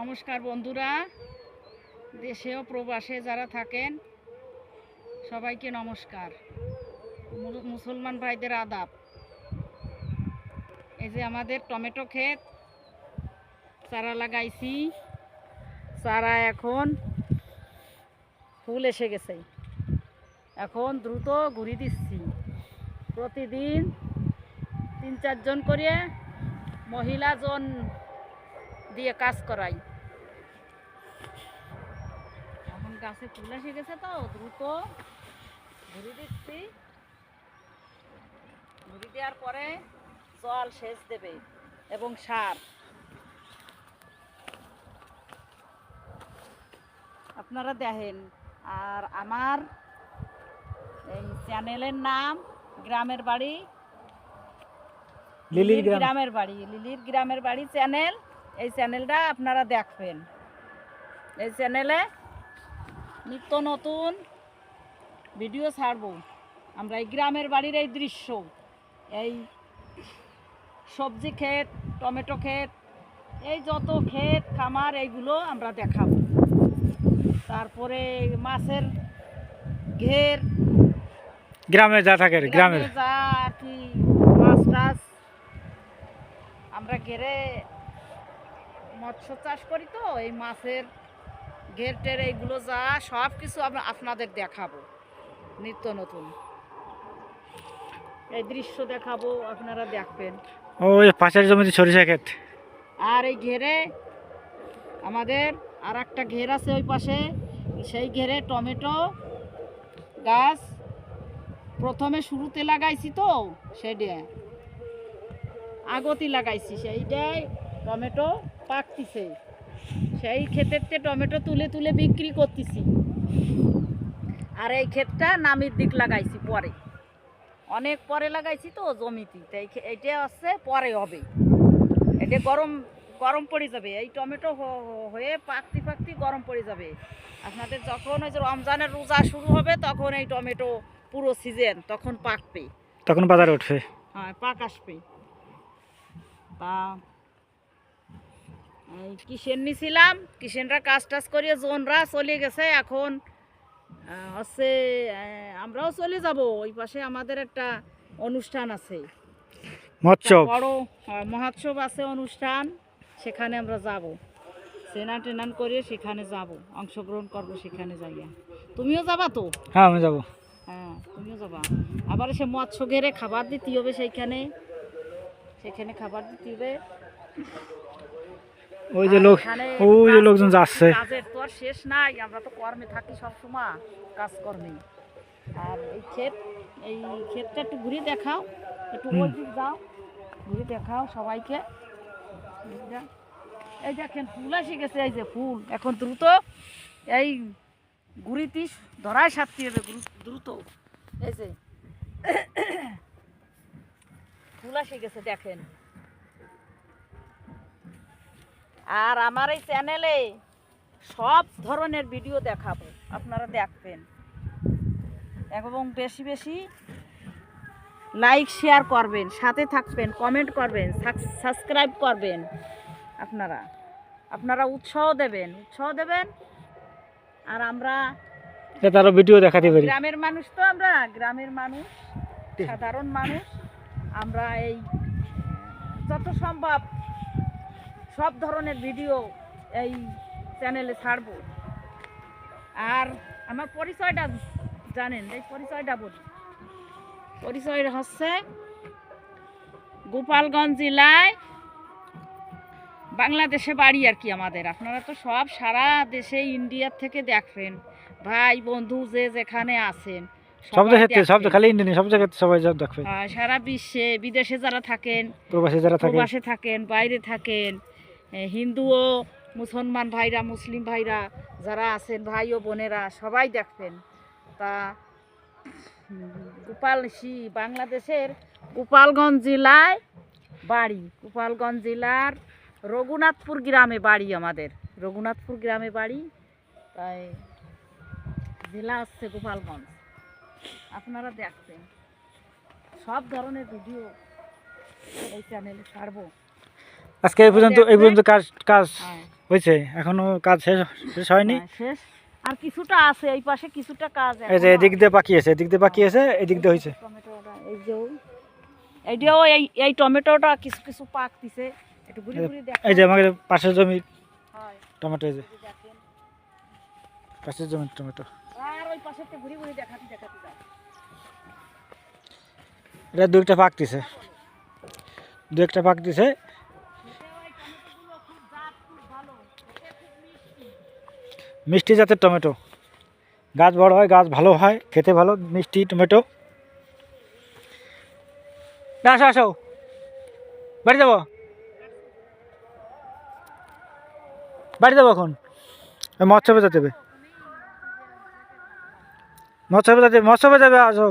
নমস্কার বন্ধুরা দেশে ও প্রবাসে যারা থাকেন, সবাইকে নমস্কার। মুসলমান ভাইদের আদাব। এই যে আমাদের টমেটো ক্ষেত, চারা লাগাইছি। চারা এখন ফুল এসে গেছে। এখন দ্রুত ঘুরি দিচ্ছি। প্রতিদিন তিন চারজন করে মহিলাজন দিয়ে কাজ করাই। গাছে ফুল এসে গেছে তো দ্রুত ঘুরি দিচ্ছি। ঘুরি দেওয়ার পরে জল সেচ দেবে এবং সার। আপনারা দেখেন আর আমার এই চ্যানেলের নাম গ্রামের বাড়ি লিলির লিলির গ্রামের বাড়ি লিলির গ্রামের বাড়ি চ্যানেল এই চ্যানেলটা আপনারা দেখবেন। এই চ্যানেলে নিত্য নতুন ভিডিও ছাড়বো। আমরা এই গ্রামের বাড়ির এই দৃশ্য এই সবজি ক্ষেত টমেটো ক্ষেত এই যত ক্ষেত খামার এইগুলো আমরা দেখাবো। তারপরে মাছের ঘের। গ্রামে যা থাকে গ্রামে যা আর কি মাছ টাছ। আমরা ঘেরে মৎস্য চাষ করি তো এই মাছের ঘের টের এইগুলো যা সব কিছু আমরা আপনাদের দেখাবো। নিত্য নতুন। এই দৃশ্য দেখাবো আপনারা দেখবেন। ওই পাশের জমিতে সরিষা ক্ষেত। আর এই ঘেরে আমাদের আর একটা ঘের আছে ওই পাশে। সেই ঘেরে টমেটো গাছ। প্রথমে শুরুতে লাগাইছি তো সেটা আগতি লাগাইছি সেইটাই টমেটো পাকতিছে। সেই ক্ষেতেরতে টমেটো তুলে তুলে বিক্রি করতেছি। আর এই ক্ষেতটা নামির দিক লাগাইছি পরে। অনেক পরে লাগাইছি তো জমিতে তাই এইটা হচ্ছে পরে হবে। এটা গরম গরম পড়ে যাবে। এই টমেটো হয়ে পাকতি পাকতি গরম পড়ে যাবে। আপনাদের যখন ওই যে রমজানের রোজা শুরু হবে তখন এই টমেটো পুরো সিজন তখন পাকবে। তখন বাজারে উঠবে। হ্যাঁ পাক আসবে। তা কিসেন নিছিলাম? কিসেনরা কাজ টাজ করিয়ে জোনরা চলে গেছে এখন। হচ্ছে আমরাও চলে যাব। ওই পাশে আমাদের একটা অনুষ্ঠান আছে। মৎস্যব বড় মহোৎসব আছে অনুষ্ঠান। সেখানে আমরা যাব। স্নান টেনান করে সেখানে যাব। অংশগ্রহণ করব সেখানে যাইয়া। তুমিও যাবা তো? হ্যাঁ আমি যাব। হ্যাঁ তুমিও যাবা। আবার সে মৎস্য ঘেরে খাবার দিতে হবে সেইখানে। সেখানে খাবার দিতে হবে। ওই যে লোক ওই যে লোকজন যাচ্ছে। কাজের তো আর শেষ নাই আমরা তো কর্মে থাকি সবসময় কাজ কর্মে আর এই ক্ষেত এই ক্ষেতটা একটু ঘুরে দেখাও একটু। ওই দিক যাও ঘুরে দেখাও সবাইকে। এই দেখেন ফুল এসে গেছে এই যে ফুল। এখন দ্রুত এই গুড়িটি ধরায় সারতে হবে দ্রুত। এই যে। ফুল এসে গেছে দেখেন। আর আমার এই চ্যানেলে সব ধরনের ভিডিও দেখাবো। আপনারা দেখবেন। এবং বেশি বেশি লাইক শেয়ার করবেন সাথে থাকবেন কমেন্ট করবেন সাবস্ক্রাইব করবেন আপনারা। আপনারা উৎসাহ দেবেন উৎসাহ দেবেন। আর আমরা ভিডিও দেখাতে পারি। গ্রামের মানুষ তো আমরা গ্রামের মানুষ সাধারণ মানুষ। আমরা এই যত সম্ভব সব ধরনের ভিডিও এই চ্যানেলে ছাড়বো। আর আমার পরিচয়টা জানেন এই পরিচয়টা বলি। পরিচয়টা হচ্ছে গোপালগঞ্জ জেলায় বাংলাদেশে বাড়ি আর কি আমাদের। আপনারা তো সব সারা দেশে ইন্ডিয়ার থেকে দেখবেন ভাই বন্ধু যে যেখানে আছেন সব সব দেখবেন। খালি সব জায়গাতে সবাই সব দেখবে সারা বিশ্বে বিদেশে যারা থাকেন প্রবাসী যারা থাকে প্রবাসে থাকেন বাইরে থাকেন হিন্দু ও মুসলমান ভাইরা, মুসলিম ভাইরা, যারা আছেন, ভাই ও বোনেরা, সবাই দেখবেন। তা, গোপাল সি বাংলাদেশের গোপালগঞ্জ জেলায় বাড়ি। গোপালগঞ্জ জেলার রঘুনাথপুর গ্রামে বাড়ি আমাদের। রঘুনাথপুর গ্রামে বাড়ি। তাই জেলা হচ্ছে গোপালগঞ্জ। আপনারা দেখবেন। সব ধরনের ভিডিও এই চ্যানেলে ছাড়বো। আজকে এই পর্যন্ত এই পর্যন্ত কাজ কাজ হ্যাঁ। হয়েছে। এখনও কাজ শেষ শেষ হয়নি। হ্যাঁ, আর কিছুটা আছে এই পাশে কিছুটা কাজ এই যে এদিক দিয়ে বাকি আছে এদিক দিয়ে বাকি আছে এদিক দিয়ে হয়েছে। টমেটোটা এই যে এইটাও এই এই টমেটোটা কিছু কিছু পাক দিছে। একটু ঘুরি ঘুরি দেখ এই যে আমাদের পাশের জমি হয়। টমেটো এই যে। পাশের জমি টমেটো। আর ওই পাশে একটা ঘুরি ঘুরি দেখাতে দেখাতে যাও। এটা দু একটা পাক দিছে। দু একটা পাক মিষ্টি জাতের টমেটো। গাছ বড় হয়, গাছ ভালো হয়, খেতে ভালো, মিষ্টি টমেটো। আসো আসো। বাড়ি যাব? বাড়ি যাব এখন? মৎস্য বেজা দেবে মৎস্য বেজা দেবে মৎস্য বেজা যাবে, আসো।